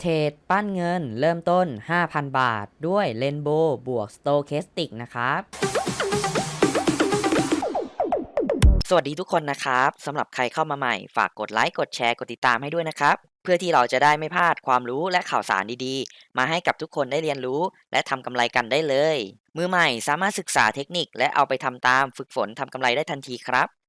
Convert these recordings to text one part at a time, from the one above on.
เทรดปั้นเงินเริ่มต้น 5,000 บาท ด้วยเลนโบบวกสโตเคสติกนะครับสวัสดีทุกคนนะครับสำหรับใครเข้ามาใหม่ ฝากกดไลค์กดแชร์กดติดตามให้ด้วยนะครับ เพื่อที่เราจะได้ไม่พลาดความรู้และข่าวสารดีๆ มาให้กับทุกคนได้เรียนรู้ และทำกำไรกันได้เลย มือใหม่สามารถศึกษาเทคนิคและเอาไปทำตามฝึกฝนทำกำไรได้ทันทีครับ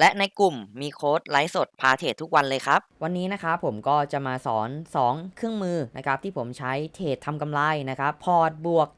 และในกลุ่มมีโค้ดไลฟ์สดพาเทรดทุกวันเลยครับ วันนี้นะครับผมก็จะมาสอน 2 เครื่องมือนะครับที่ผมใช้เทรดทำกำไรนะครับพอร์ตบวก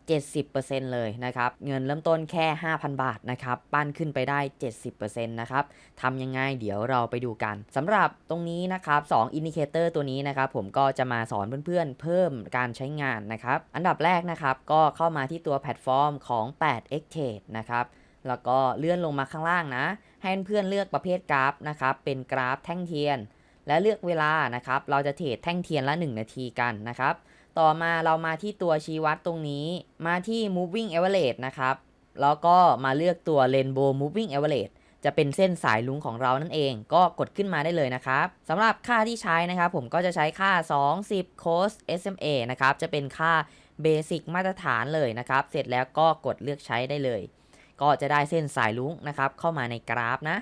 70%เลยนะครับเงินเริ่มต้นแค่ 5,000 บาทนะครับปั้นขึ้นไปได้ 70%นะครับทำยังไงเดี๋ยวเราไปดูกันสำหรับตรงนี้นะครับ2อินดิเคเตอร์ตัวนี้นะครับผมก็จะมาสอนเพื่อนๆ เพิ่มการใช้งานนะครับอันดับแรกนะครับก็เข้ามาที่ตัวแพลตฟอร์มของ 8x Trade นะครับแล้วก็เลื่อนลงมาข้างล่างนะ ให้เพื่อนเลือกประเภทกราฟนะครับ เป็นกราฟแท่งเทียน และเลือกเวลานะครับ เราจะเทรดแท่งเทียนละ 1 นาทีกันนะครับ ต่อมาเรามาที่ตัวชี้วัดตรงนี้ มาที่ moving average นะครับ แล้วก็มาเลือกตัว rainbow moving average จะเป็นเส้นสายลุงของเรานั่นเอง ก็กดขึ้นมาได้เลยนะครับสำหรับค่าที่ใช้นะครับ ผมก็จะใช้ค่า20 cost SMA นะครับ จะเป็นค่าเบสิกมาตรฐานเลยนะครับ เสร็จแล้วก็กดเลือกใช้ได้เลย ก็จะได้เส้นสายลุ้งนะครับเข้ามาในกราฟนะ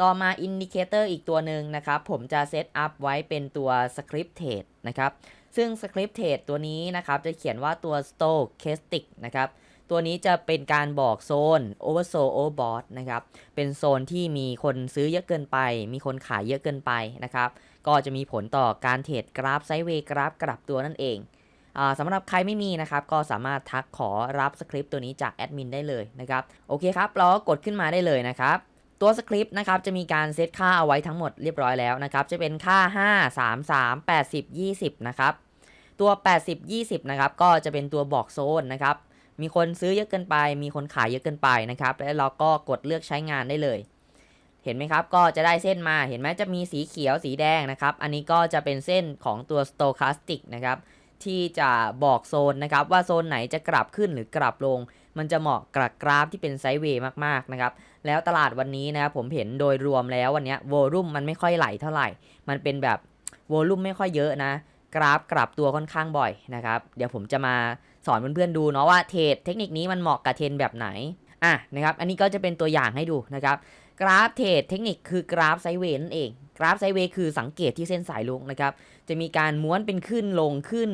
ต่อมาอินดิเคเตอร์อีกตัวหนึ่งนะครับผมจะเซตอัพไว้เป็นตัว Script Trade นะครับซึ่ง Script Trade ตัวนี้นะครับจะเขียนว่าตัว Stochastic นะครับตัวนี้จะเป็นการบอกโซน Oversold Overbought นะครับ เป็นโซนที่มีคนซื้อเยอะเกินไป มีคนขายเยอะเกินไปนะครับ ก็จะมีผลต่อการเทรดกราฟไซด์เวย์กราฟกลับตัวนั่นเอง สำหรับใครไม่มีนะครับ ก็สามารถทักขอรับสคริปต์ตัวนี้จากแอดมินได้เลยนะครับ โอเคครับ เราก็กดขึ้นมาได้เลยนะครับตัวสคริปต์นะครับจะมีการเซตค่าเอาไว้ทั้งหมดเรียบร้อยแล้วนะครับ จะเป็นค่า 5 3 3 80 20 นะครับ ตัว 80 20 นะครับ ก็จะเป็นตัวบอกโซนนะครับ มีคนซื้อเยอะเกินไป มีคนขายเยอะเกินไปนะครับ แล้วเราก็กดเลือกใช้งานได้เลย เห็นไหมครับ ก็จะได้เส้นมาเห็นไหมจะมีสีเขียวสีแดงนะครับ อันนี้ก็จะเป็นเส้นของตัว stochastic นะครับ ที่จะบอกโซนนะครับว่าโซนไหนจะกลับขึ้นหรือกลับลง มันจะเหมาะกับกราฟที่เป็นไซด์เวย์มากๆนะครับแล้วตลาดวันนี้นะครับผมเห็นโดยรวมแล้ววันนี้โวลุ่มมันไม่ค่อยไหลเท่าไหร่ มันเป็นแบบโวลุ่มไม่ค่อยเยอะนะ กราฟกลับตัวค่อนข้างบ่อยนะครับเดี๋ยวผมจะมาสอนเพื่อนๆดูเนาะว่าเทรดเทคนิคนี้มันเหมาะกับเทรนแบบไหนอะนะครับอันนี้ก็จะเป็นตัวอย่างให้ดูนะครับ กราฟเทรดเทคนิคคือกราฟไซเวย์นั่นเอง กราฟไซเวย์คือสังเกตที่เส้นสายลุงนะครับ จะมีการม้วนเป็นขึ้นลงขึ้น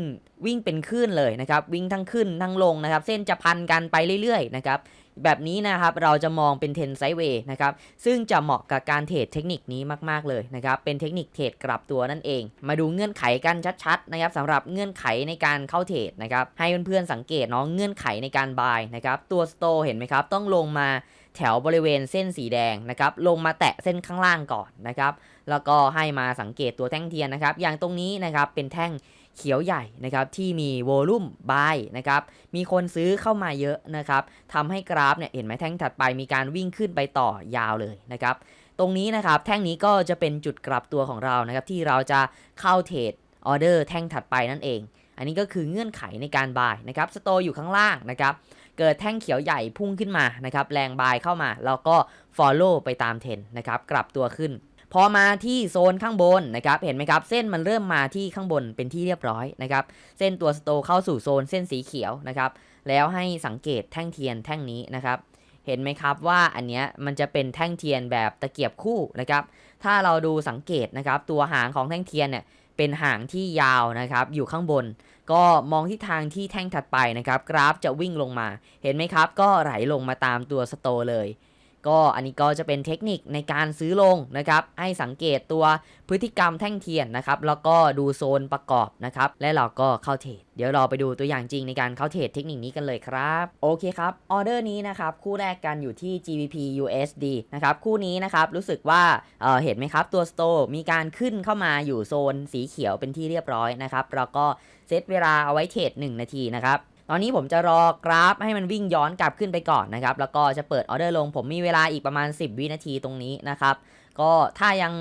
วิ่งเป็นขึ้นเลยนะครับ วิ่งทั้งขึ้นทั้งลงนะครับ เส้นจะพันกันไปเรื่อยๆนะครับ แบบนี้นะครับเราจะมองเป็นเทนไซเวย์นะครับ ซึ่งจะเหมาะกับการเทรดเทคนิคนี้มากๆเลยนะครับ เป็นเทคนิคเทรดกลับตัวนั่นเอง มาดูเงื่อนไขกันชัดๆนะครับสำหรับเงื่อนไขในการเข้าเทรดนะครับ ให้เพื่อนๆสังเกตเนาะเงื่อนไขในการบายนะครับ ตัวสโตเห็นไหมครับ ต้องลงมา แถวบริเวณเส้นสีแดงนะครับลงมาแตะเส้นข้างล่างก่อนนะครับแล้วก็ให้มาสังเกตตัวแท่งเทียนนะครับอย่างตรงนี้นะครับเป็นแท่งเขียวใหญ่นะครับที่มีโวลุ่มบายนะครับมีคนซื้อเข้ามาเยอะนะครับทำให้กราฟเนี่ยเห็นไหมแท่งถัดไปมีการวิ่งขึ้นไปต่อยาวเลยนะครับตรงนี้นะครับแท่งนี้ก็จะเป็นจุดกลับตัวของเรานะครับที่เราจะเข้าเทรดออเดอร์แท่งถัดไปนั่นเอง อันนี้ก็คือเงื่อนไขในการบายนะครับสโตอยู่ข้างล่างนะครับ เกิดแท่งเขียวใหญ่พุ่งขึ้นมานะครับแรงบายเข้ามา แล้วก็ follow ไปตามเทรนนะครับกลับตัวขึ้นพอมาที่โซนข้างบนนะครับเห็นไหมครับเส้นมันเริ่มมาที่ข้างบนเป็นที่เรียบร้อยนะครับเส้นตัวสโตเข้าสู่โซนเส้นสีเขียวนะครับแล้วให้สังเกตแท่งเทียนแท่งนี้นะครับเห็นไหมครับว่าอันเนี้ยมันจะเป็นแท่งเทียนแบบตะเกียบคู่นะครับถ้าเราดูสังเกตนะครับตัวหางของแท่งเทียนเนี่ยเป็นหางที่ยาวนะครับอยู่ข้างบน ก็มองที่ทางที่แท่งถัดไปนะครับ กราฟจะวิ่งลงมา เห็นไหมครับ ก็ไหลลงมาตามตัวสโตเลย ก็อันนี้ก็จะเป็นเทคนิคในการซื้อลงนะครับ ให้สังเกตตัวพฤติกรรมแท่งเทียนนะครับ แล้วก็ดูโซนประกอบนะครับ และเราก็เข้าเทรด เดี๋ยวเราไปดูตัวอย่างจริงในการเข้าเทรดเทคนิคนี้กันเลยครับ โอเคครับ ออเดอร์นี้นะครับ คู่แรกกันอยู่ที่ GBP USD นะครับ คู่นี้นะครับ รู้สึกว่าเอ่อเห็นไหมครับ ตัว Store มีการขึ้นเข้ามาอยู่โซนสีเขียวเป็นที่เรียบร้อยนะครับ แล้วก็เซตเวลาเอาไว้เทรด1นาทีนะครับ ตอนนี้ผมจะรอกราฟให้มันวิ่งย้อนกลับขึ้นไปก่อนนะครับ แล้วก็จะเปิดออเดอร์ลง ผมมีเวลาอีกประมาณ 10 วินาทีตรงนี้นะครับ ก็ถ้ายัง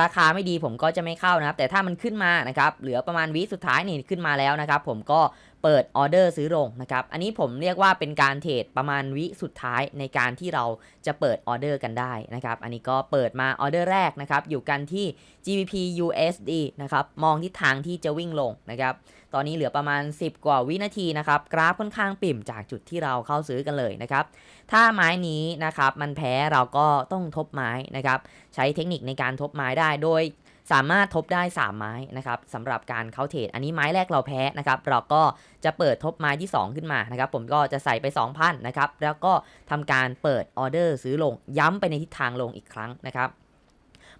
ราคาไม่ดีผมก็จะไม่เข้านะครับ แต่ถ้ามันขึ้นมานะครับ เหลือประมาณวิสุดท้ายนี่ขึ้นมาแล้วนะครับ ผมก็ เปิดออเดอร์ซื้อลงนะครับ อันนี้ผมเรียกว่าเป็นการเทรดประมาณวิสุดท้ายในการที่เราจะเปิดออเดอร์กันได้นะครับ อันนี้ก็เปิดมาออเดอร์แรกนะครับ อยู่กันที่ GBP USD นะครับ มองทิศทางที่จะวิ่งลงนะครับ ตอนนี้เหลือประมาณ 10 กว่าวินาทีนะครับ กราฟค่อนข้างปิ่มจากจุดที่เราเข้าซื้อกันเลยนะครับ ถ้าไม้นี้นะครับมันแพ้เราก็ต้องทบไม้นะครับ ใช้เทคนิคในการทบไม้ได้โดย สามารถทบได้ 3 ไม้นะครับสำหรับการเข้าเทรดอันนี้ไม้แรกเราแพ้นะครับเราก็จะเปิดทบไม้ที่ 2 ขึ้นมานะครับผมก็จะใส่ไป 2,000นะครับแล้วก็ทำการเปิดออเดอร์ซื้อลงย้ำไปในทิศทางลงอีกครั้งนะครับ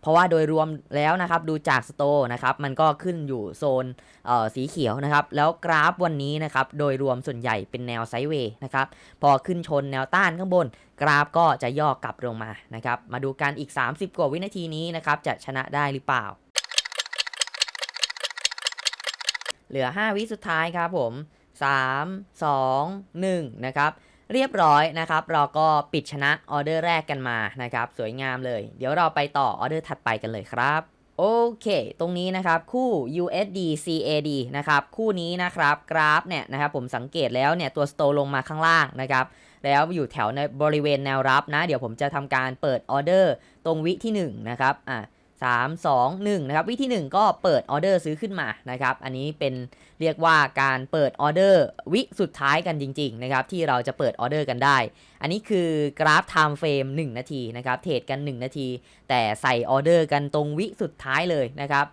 เพราะว่าโดยรวมแล้วนะครับดูจากสโตนะครับมันก็ขึ้นอยู่โซนเอ่อสีเขียวนะครับแล้วกราฟวันนี้นะครับโดยรวมส่วนใหญ่เป็นแนวไซด์เวย์นะครับพอขึ้นชนแนวต้านข้างบน กราฟก็จะย่อกลับลงมานะครับ มาดูกันอีก 30 กว่าวินาทีนี้นะครับ จะชนะได้หรือเปล่า เหลือ 5 วิสุดท้ายครับผม 3 2 1 นะครับ เรียบร้อยนะครับ เราก็ปิดชนะออเดอร์แรกกันมานะครับ สวยงามเลย เดี๋ยวเราไปต่อออเดอร์ถัดไปกันเลยครับ โอเค ตรงนี้นะครับ คู่ USD CAD นะครับ คู่นี้นะครับ กราฟเนี่ยนะครับ ผมสังเกตแล้วเนี่ย ตัวสโตลงมาข้างล่างนะครับ แล้วอยู่แถวในบริเวณแนวรับนะ เดี๋ยวผมจะทำการเปิดออเดอร์ตรงวิที่ 1 นะครับ อะ 3 2 1นะครับวิที่1ก็เปิดออเดอร์ซื้อขึ้นมานะครับอันนี้เป็นเรียกว่าการเปิดออเดอร์วิสุดท้ายกันจริงๆนะครับที่เราจะเปิดออเดอร์กันได้ อันนี้คือกราฟ time frame 1นาทีนะครับเทรดกัน 1 นาที แต่ใส่ออเดอร์กันตรงวิสุดท้ายเลยนะครับ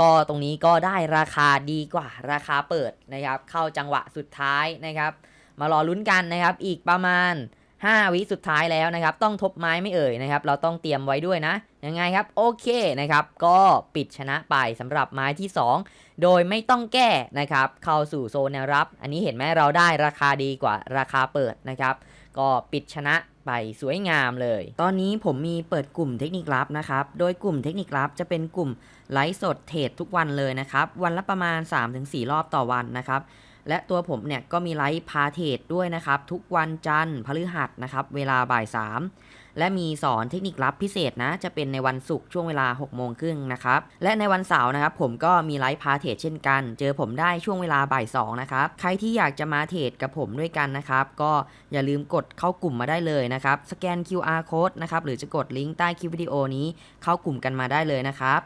ก็ตรงนี้ก็ได้ราคาดีกว่าราคาเปิดนะครับเข้าจังหวะสุดท้ายนะครับมารอลุ้นกันนะครับอีกประมาณ 5 วิสุดท้ายแล้วนะครับต้องทบไม้ไม่เอ่ยนะครับเราต้องเตรียมไว้ด้วยนะ ยังไงครับ โอเคนะครับ ก็ปิดชนะไปสำหรับไม้ที่ 2 โดยไม่ต้องแก้นะครับ เข้าสู่โซนแนวรับ อันนี้เห็นไหมเราได้ราคาดีกว่าราคาเปิดนะครับ ก็ปิดชนะไปสวยงามเลย ตอนนี้ผมมีเปิดกลุ่มเทคนิคลับนะครับ โดยกลุ่มเทคนิคลับจะเป็นกลุ่มไลฟ์สดเทรดทุกวันเลยนะครับ วันละประมาณ 3-4 รอบต่อวันนะครับ และตัวผมเนี่ยก็มีไลฟ์พาเทรดด้วยนะครับ ทุกวันจันทร์พฤหัสนะครับ เวลาบ่าย3 และมีสอนเทคนิคลับพิเศษนะ จะเป็นในวันศุกร์ช่วงเวลา6โมงครึ่งนะครับ และในวันเสาร์นะครับผมก็มีไลฟ์พาเทรดเช่นกัน เจอผมได้ช่วงเวลาบ่าย2นะครับ ใครที่อยากจะมาเทรดกับผมด้วยกันนะครับ ก็อย่าลืมกดเข้ากลุ่มมาได้เลยนะครับ สแกน QR code นะครับ หรือจะกดลิงก์ใต้คลิปวิดีโอนี้เข้ากลุ่มกันมาได้เลยนะครับ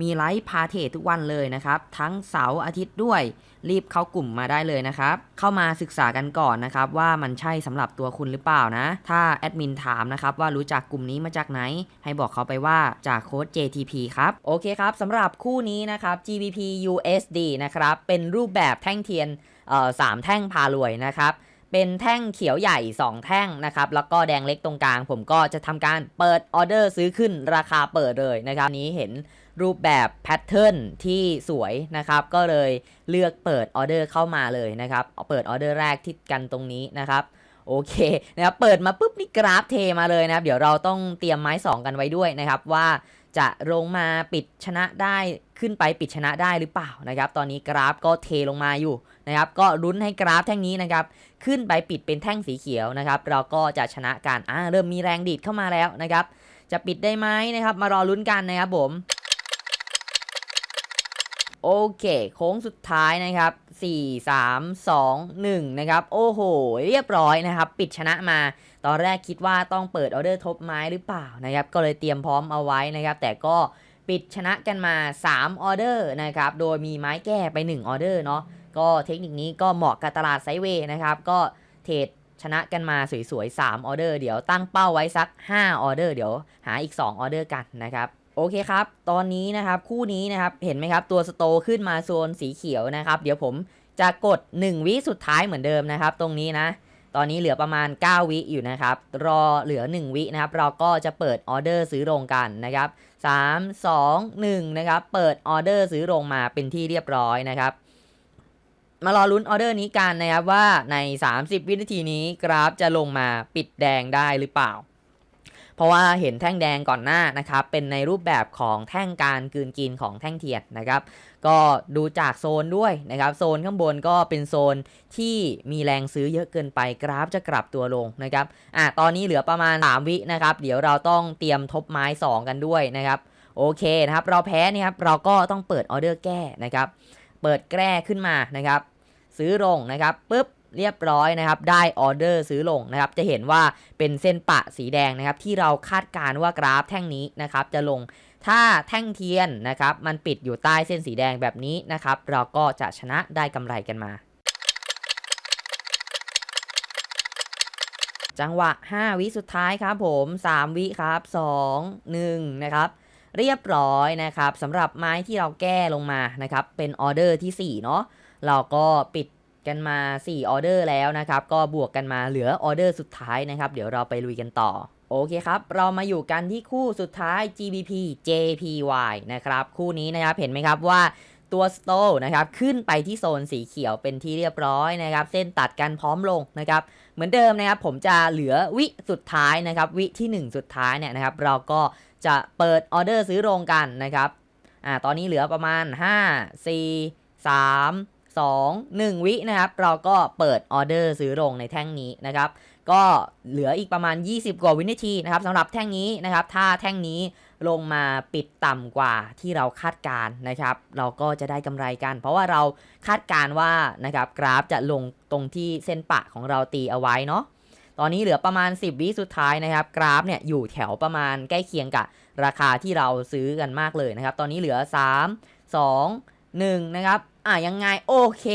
มีไลฟ์พาเทรดทุกวันเลยนะครับ ทั้งเสาร์อาทิตย์ด้วย รีบเข้ากลุ่มมาได้เลยนะครับ เข้ามาศึกษากันก่อนนะครับ ว่ามันใช่สำหรับตัวคุณหรือเปล่านะ ถ้าแอดมินถามนะครับว่ารู้จักกลุ่มนี้มาจากไหน ให้บอกเขาไปว่าจากโค้ด JTP ครับ โอเคครับสำหรับคู่นี้นะครับ GBP USD นะครับ เป็นรูปแบบแท่งเทียนสามแท่งพารวยนะครับเป็นแท่งเขียวใหญ่ 2 แท่งนะครับ แล้วก็แดงเล็กตรงกลาง ผมก็จะทำการเปิดออเดอร์ซื้อขึ้นราคาเปิดเลยนะครับนี้เห็น รูปแบบแพทเทิร์นที่สวยนะครับ ก็เลยเลือกเปิดออเดอร์เข้ามาเลยนะครับเปิดออเดอร์แรกที่กันตรงนี้นะครับโอเคนะครับเปิดมาปุ๊บนี่กราฟเทมาเลยนะครับ เดี๋ยวเราต้องเตรียมไม้ 2 กันไว้ด้วยนะครับ ว่าจะลงมาปิดชนะได้ขึ้นไปปิดชนะได้หรือเปล่านะครับ ตอนนี้กราฟก็เทลงมาอยู่นะครับ ก็ลุ้นให้กราฟแท่งนี้นะครับ ขึ้นไปปิดเป็นแท่งสีเขียวนะครับ เราก็จะชนะกันอ่าเริ่มมีแรงดีดเข้ามาแล้วนะครับ จะปิดได้ไหมนะครับ มารอลุ้นกันนะครับผม โอเคโค้งสุดท้ายนะครับ 4 3 2 1 นะครับ โอ้โห เรียบร้อยนะครับ ปิดชนะมา ตอนแรกคิดว่าต้องเปิดออเดอร์ทบไม้หรือเปล่านะครับ ก็เลยเตรียมพร้อมเอาไว้นะครับ แต่ก็ปิดชนะกันมา 3 ออเดอร์นะครับ โดยมีไม้แก้ไป 1 ออเดอร์เนาะ ก็เทคนิคนี้ก็เหมาะกับตลาดไซเวย์นะครับ ก็เทรดชนะกันมาสวยๆ 3 ออเดอร์ เดี๋ยวตั้งเป้าไว้สัก 5 ออเดอร์ เดี๋ยวหาอีก 2 ออเดอร์กันนะครับ โอเคครับ ตอนนี้นะครับคู่นี้นะครับเห็นไหมครับตัวสโตขึ้นมาโซนสีเขียวนะครับ เดี๋ยวผมจะกด 1 วิสุดท้ายเหมือนเดิมนะครับ ตรงนี้นะ ตอนนี้เหลือประมาณ 9 วิอยู่นะครับ รอเหลือ 1 วินะครับ เราก็จะเปิดออเดอร์ซื้อลงกันนะครับ 3 2 1 นะครับ เปิดออเดอร์ซื้อลงมาเป็นที่เรียบร้อยนะครับ มารอลุ้นออเดอร์นี้กันนะครับว่าใน 30 วินาทีนี้กราฟจะลงมาปิดแดงได้หรือเปล่า เพราะว่าเห็นแท่งแดงก่อนหน้านะครับเป็นในรูปแบบของแท่งการกืนกินของแท่งเทียนนะครับก็ดูจากโซนด้วยนะครับโซนข้างบนก็เป็นโซนที่มีแรงซื้อเยอะเกินไปกราฟจะกลับตัวลงนะครับอะตอนนี้เหลือประมาณ 3 วินะครับเดี๋ยวเราต้องเตรียมทบไม้ 2 กันด้วยนะครับโอเคนะครับเราแพ้เนี่ยครับเราก็ต้องเปิดออเดอร์แก้นะครับเปิดแก้ขึ้นมานะครับซื้อลงนะครับปุ๊บ เรียบร้อยนะครับ ได้ออเดอร์ซื้อลงนะครับ จะเห็นว่าเป็นเส้นปะสีแดงนะครับ ที่เราคาดการณ์ว่ากราฟแท่งนี้นะครับ จะลงถ้าแท่งเทียนนะครับ มันปิดอยู่ใต้เส้นสีแดงแบบนี้นะครับ เราก็จะชนะได้กำไรกันมาจังหวะ 5 วิสุดท้ายครับผม 3 วิครับ 2 1 นะครับ เรียบร้อยนะครับสำหรับไม้ที่เราแก้ลงมานะครับ เป็นออเดอร์ที่ 4 เนาะเราก็ปิด กันมา 4 ออเดอร์แล้วนะครับ ก็บวกกันมาเหลือออเดอร์สุดท้ายนะครับ เดี๋ยวเราไปลุยกันต่อ โอเคครับ เรามาอยู่กันที่คู่สุดท้าย GBP JPY นะครับ คู่นี้นะครับ เห็นไหมครับว่าตัวสโตนะครับขึ้นไปที่โซนสีเขียวเป็นที่เรียบร้อยนะครับ เส้นตัดกันพร้อมลงนะครับ เหมือนเดิมนะครับ ผมจะเหลือวิสุดท้ายนะครับ วิที่ 1 สุดท้ายเนี่ยนะครับ เราก็จะเปิดออเดอร์ซื้อโรงกันนะครับอ่าตอนนี้เหลือประมาณ 5 4 3 2 1 วินะครับ เราก็เปิดออเดอร์ซื้อโรงในแท่งนี้นะครับ ก็เหลืออีกประมาณ 20 กว่าวินาทีนะครับสำหรับแท่งนี้นะครับ ถ้าแท่งนี้ลงมาปิดต่ำกว่าที่เราคาดการณ์นะครับ เราก็จะได้กำไรกัน เพราะว่าเราคาดการณ์ว่านะครับกราฟจะลงตรงที่เส้นปะของเราตีเอาไว้เนาะตอนนี้เหลือประมาณ 10 วิสุดท้ายนะครับ กราฟเนี่ยอยู่แถวประมาณใกล้เคียงกับราคาที่เราซื้อกันมากเลยนะครับ ตอนนี้เหลือ 3 2 1 นะครับ อะยังไงโอเค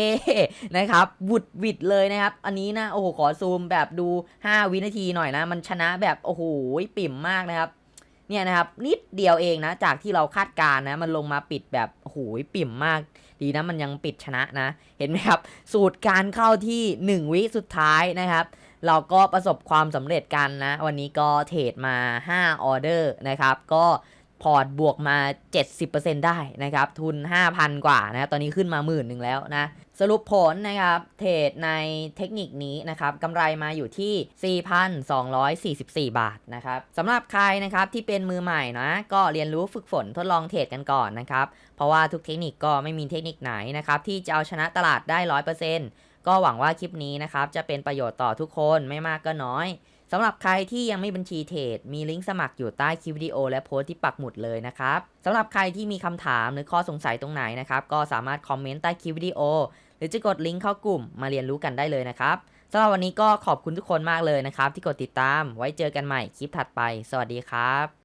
นะครับบุดวิดเลยนะครับ อันนี้นะโอ้โหขอซูมแบบดู 5 วินาทีหน่อยนะ มันชนะแบบโอ้โหปิ่มมากนะครับเนี่ยนะครับนิดเดียวเองนะ จากที่เราคาดการณ์นะ มันลงมาปิดแบบโอ้โหปิ่มมาก ดีนะมันยังปิดชนะนะ เห็นไหมครับ สูตรการเข้าที่ 1 วิสุดท้ายนะครับ เราก็ประสบความสำเร็จกันนะ วันนี้ก็เทรดมา 5 ออเดอร์นะครับ ก็ พอร์ตบวกมา 70%ได้นะครับ ทุน 5,000 กว่านะตอนนี้ขึ้นมาหมื่นหนึ่งแล้วนะ สรุปผลนะครับ เทรดในเทคนิคนี้นะครับกำไรมาอยู่ที่ 4,244 บาทนะครับสำหรับใครนะครับที่เป็นมือใหม่นะก็เรียนรู้ฝึกฝนทดลองเทรดกันก่อนนะครับ เพราะว่าทุกเทคนิคก็ไม่มีเทคนิคไหนนะครับที่จะเอาชนะตลาดได้ 100%ก็หวังว่าคลิปนี้นะครับจะเป็นประโยชน์ต่อทุกคนไม่มากก็น้อย สำหรับใครที่ยังไม่บัญชีเทรดมีลิงก์สมัครอยู่ใต้คลิปวิดีโอและโพสต์ที่ปักหมุดเลยนะครับสำหรับใครที่มีคำถามหรือข้อสงสัยตรงไหนนะครับก็สามารถคอมเมนต์ใต้คลิปวิดีโอ หรือจะกดลิงก์เข้ากลุ่มมาเรียนรู้กันได้เลยนะครับสำหรับวันนี้ก็ขอบคุณทุกคนมากเลยนะครับที่กดติดตามไว้เจอกันใหม่คลิปถัดไป สวัสดีครับ